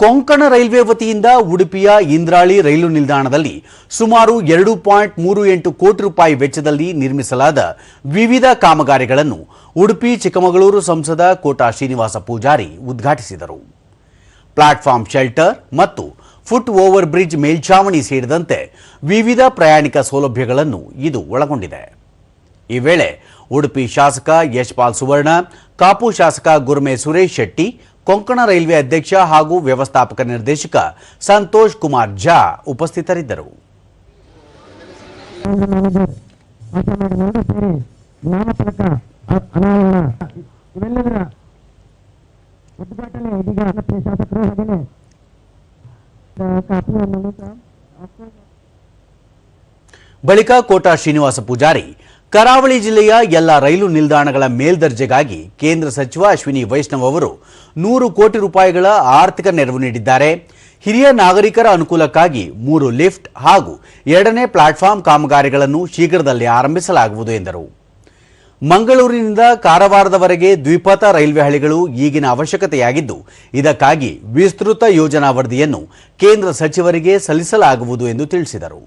Konkan railway ವತಿಯಿಂದ ಉಡುಪಿಯ ಇಂದ್ರಾಳಿ ರೈಲು ನಿಲ್ದಾಣದಲ್ಲಿ ಸುಮಾರು ಎರಡು ಪಾಯಿಂಟ್ ಮೂರು ಎಂಟು ಕೋಟಿ ರೂಪಾಯಿ ವೆಚ್ಚದಲ್ಲಿ ನಿರ್ಮಿಸಲಾದ ವಿವಿಧ ಕಾಮಗಾರಿಗಳನ್ನು ಉಡುಪಿ, ಚಿಕ್ಕಮಗಳೂರು ಸಂಸದ ಕೋಟಾ ಶ್ರೀನಿವಾಸ ಪೂಜಾರಿ ಉದ್ಘಾಟಿಸಿದರು. ಪ್ಲಾಟ್ಫಾರ್ಮ್ ಶೆಲ್ಟರ್ ಮತ್ತು ಫುಟ್ ಓವರ್ ಬ್ರಿಡ್ಜ್ ಮೇಲ್ಛಾವಣಿ ಸೇರಿದಂತೆ ವಿವಿಧ ಪ್ರಯಾಣಿಕ ಸೌಲಭ್ಯಗಳನ್ನು ಇದು ಒಳಗೊಂಡಿದೆ. ಈ ವೇಳೆ ಉಡುಪಿ ಶಾಸಕ ಯಶ್ಪಾಲ್ ಸುವರ್ಣ, ಕಾಪು ಶಾಸಕ ಗುರುಮೆ ಸುರೇಶ್ ಶೆಟ್ಟಿ ಕೊಂಕಣ ರೈಲ್ವೆ ಅಧ್ಯಕ್ಷ ಹಾಗೂ ವ್ಯವಸ್ಥಾಪಕ ನಿರ್ದೇಶಕ ಸಂತೋಷ್ ಕುಮಾರ್ ಝಾ ಉಪಸ್ಥಿತರಿದ್ದರು. ಬಳಿಕ ಕೋಟಾ ಶ್ರೀನಿವಾಸ ಪೂಜಾರಿ ಕರಾವಳಿ ಜಿಲ್ಲೆಯ ಎಲ್ಲ ರೈಲು ನಿಲ್ದಾಣಗಳ ಮೇಲ್ದರ್ಜೆಗಾಗಿ ಕೇಂದ್ರ ಸಚಿವ ಅಶ್ವಿನಿ ವೈಷ್ಣವ್ ಅವರು ನೂರು ಕೋಟಿ ರೂಪಾಯಿಗಳ ಆರ್ಥಿಕ ನೆರವು ನೀಡಿದ್ದಾರೆ. ಹಿರಿಯ ನಾಗರಿಕರ ಅನುಕೂಲಕ್ಕಾಗಿ ಮೂರು ಲಿಫ್ಟ್ ಹಾಗೂ ಎರಡನೇ ಪ್ಲಾಟ್ಫಾರ್ಮ್ ಕಾಮಗಾರಿಗಳನ್ನು ಶೀಘ್ರದಲ್ಲೇ ಆರಂಭಿಸಲಾಗುವುದು ಎಂದರು. ಮಂಗಳೂರಿನಿಂದ ಕಾರವಾರದವರೆಗೆ ದ್ವಿಪಥ ರೈಲ್ವೆ ಹಳಿಗಳು ಈಗಿನ ಅವಶ್ಯಕತೆಯಾಗಿದ್ದು, ಇದಕ್ಕಾಗಿ ವಿಸ್ತೃತ ಯೋಜನಾ ವರದಿಯನ್ನು ಕೇಂದ್ರ ಸಚಿವರಿಗೆ ಸಲ್ಲಿಸಲಾಗುವುದು ಎಂದು ತಿಳಿಸಿದರು.